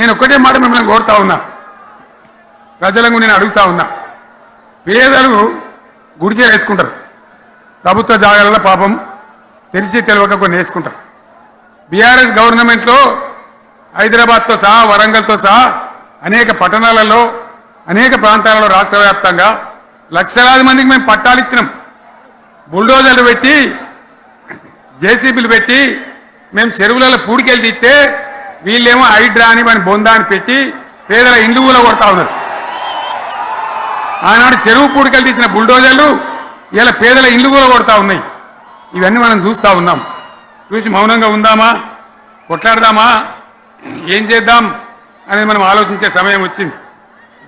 నేను ఒక్కటే మాట మిమ్మల్ని కోరుతా ఉన్నా. ప్రజలకు నేను అడుగుతా ఉన్నా. పేదలు గుడిచే వేసుకుంటారు. ప్రభుత్వ జాగాలలో పాపం తెలిసి తెలియక కొన్ని వేసుకుంటారు. బీఆర్ఎస్ గవర్నమెంట్లో హైదరాబాద్తో సహా వరంగల్తో సహా అనేక పట్టణాలలో అనేక ప్రాంతాలలో రాష్ట్ర వ్యాప్తంగా లక్షలాది మందికి మేము పట్టాలు ఇచ్చినాం. బుల్డోజర్లు పెట్టి జేసీబీలు పెట్టి మేము చెరువులలో పూడికెళ్ళి తీస్తే వీళ్ళేమో హైడ్రా అని మన బొందా అని పెట్టి పేదల ఇండ్లు కూడా కొడతా ఉన్నారు. ఆనాడు చెరువు పూడికలు తీసిన బుల్డోజర్లు ఇలా పేదల ఇండ్లు కూడా కొడతా ఉన్నాయి. ఇవన్నీ మనం చూస్తూ ఉన్నాం. చూసి మౌనంగా ఉందామా? కొట్లాడదామా? ఏం చేద్దాం? అనేది మనం ఆలోచించే సమయం వచ్చింది.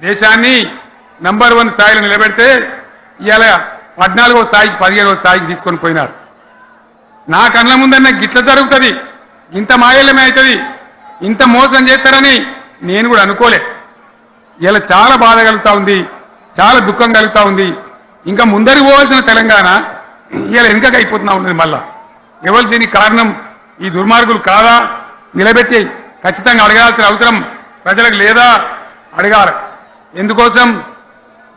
దేశాన్ని నంబర్ వన్ స్థాయిలో నిలబెడితే ఇవాళ పద్నాలుగో స్థాయికి పదిహేనవ స్థాయికి తీసుకొని పోయినారు. నా కళ్ళ ముందన్న గిట్ల జరుగుతుంది. ఇంత మాయల్యమే అవుతుంది ఇంత మోసం చేస్తారని నేను కూడా అనుకోలే. ఇలా చాలా బాధ కలుగుతూ ఉంది చాలా దుఃఖం కలుగుతూ ఉంది. ఇంకా ముందరికి పోవాల్సిన తెలంగాణ ఇలా వెనుకకి అయిపోతున్నా ఉన్నది మళ్ళా. ఎవరు దీనికి కారణం? ఈ దుర్మార్గులు కాదా? నిలబెట్టి ఖచ్చితంగా అడగాల్సిన అవసరం ప్రజలకు లేదా? అడగాలి. ఎందుకోసం?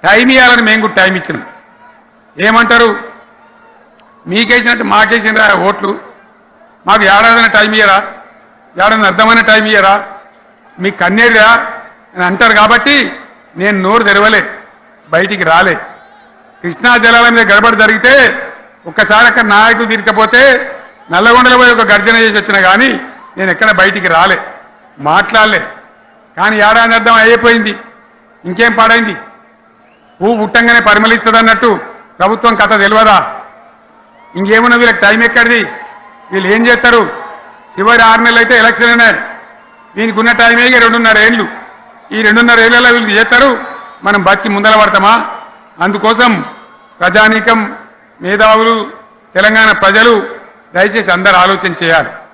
టైం ఇవ్వాలని మేము కూడా టైం ఇచ్చినాం. ఏమంటారు? మీకేసినట్టు మాకేసిన ఓట్లు. మాకు ఏడాదిన టైం ఇయ్యరా? ఎవడన్నా అర్థమైన టైం ఇయ్యరా? మీ కన్నేరా అని అంటారు కాబట్టి నేను నోరు తెరవలే బయటికి రాలే. కృష్ణా జలాల మీద గడబడి జరిగితే ఒక్కసారి అక్కడ నాయకులు తీరికపోతే నల్లగొండలో పోయి ఒక గర్జన చేసి వచ్చిన కానీ నేను ఎక్కడ బయటికి రాలే మాట్లాడలే. కానీ ఏడాది అర్థం అయిపోయింది ఇంకేం పాడైంది? పువ్వు పుట్టంగానే పరిమళిస్తుంది అన్నట్టు ప్రభుత్వం కథ తెలియదా ఇంకేమున్నా వీళ్ళకి టైం ఎక్కడిది? వీళ్ళు ఏం చేస్తారు? చివరి ఆరు నెలలు అయితే ఎలక్షన్ ఉన్నాయి దీనికి ఉన్న టైం ఇక రెండున్నర ఏళ్ళు. ఈ రెండున్నర ఏళ్ళలో వీళ్ళు చేస్తారు. మనం బతికి ముందల పడతామా? అందుకోసం ప్రజానీకం మేధావులు తెలంగాణ ప్రజలు దయచేసి అందరు ఆలోచన చేయాలి.